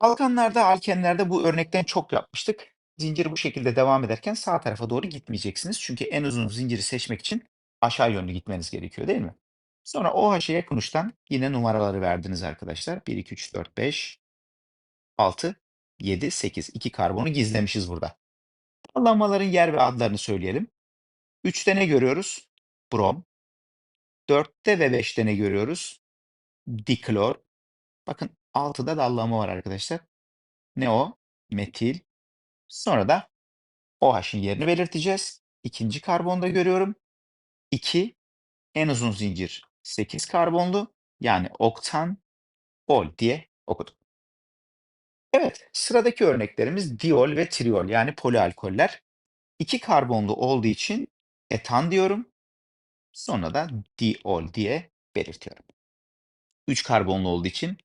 Alkanlarda, alkenlerde bu örnekten çok yapmıştık. Zincir bu şekilde devam ederken sağ tarafa doğru gitmeyeceksiniz. Çünkü en uzun zinciri seçmek için aşağı yönlü gitmeniz gerekiyor, değil mi? Sonra OH'ye yakın uçtan yine numaraları verdiniz arkadaşlar. 1, 2, 3, 4, 5, 6, 7, 8. 2 karbonu gizlemişiz burada. Dallanmaların yer ve adlarını söyleyelim. 3'te ne görüyoruz? Brom. 4'te ve 5'te ne görüyoruz? Diklor. Bakın 6'da dallanma var arkadaşlar. Ne o? Metil. Sonra da OH'ın yerini belirteceğiz. İkinci karbonda görüyorum. 2 en uzun zincir 8 karbonlu yani oktan ol diye okudum. Evet, sıradaki örneklerimiz diol ve triol yani polialkoller. 2 karbonlu olduğu için etan diyorum. Sonra da diol diye belirtiyorum. 3 karbonlu olduğu için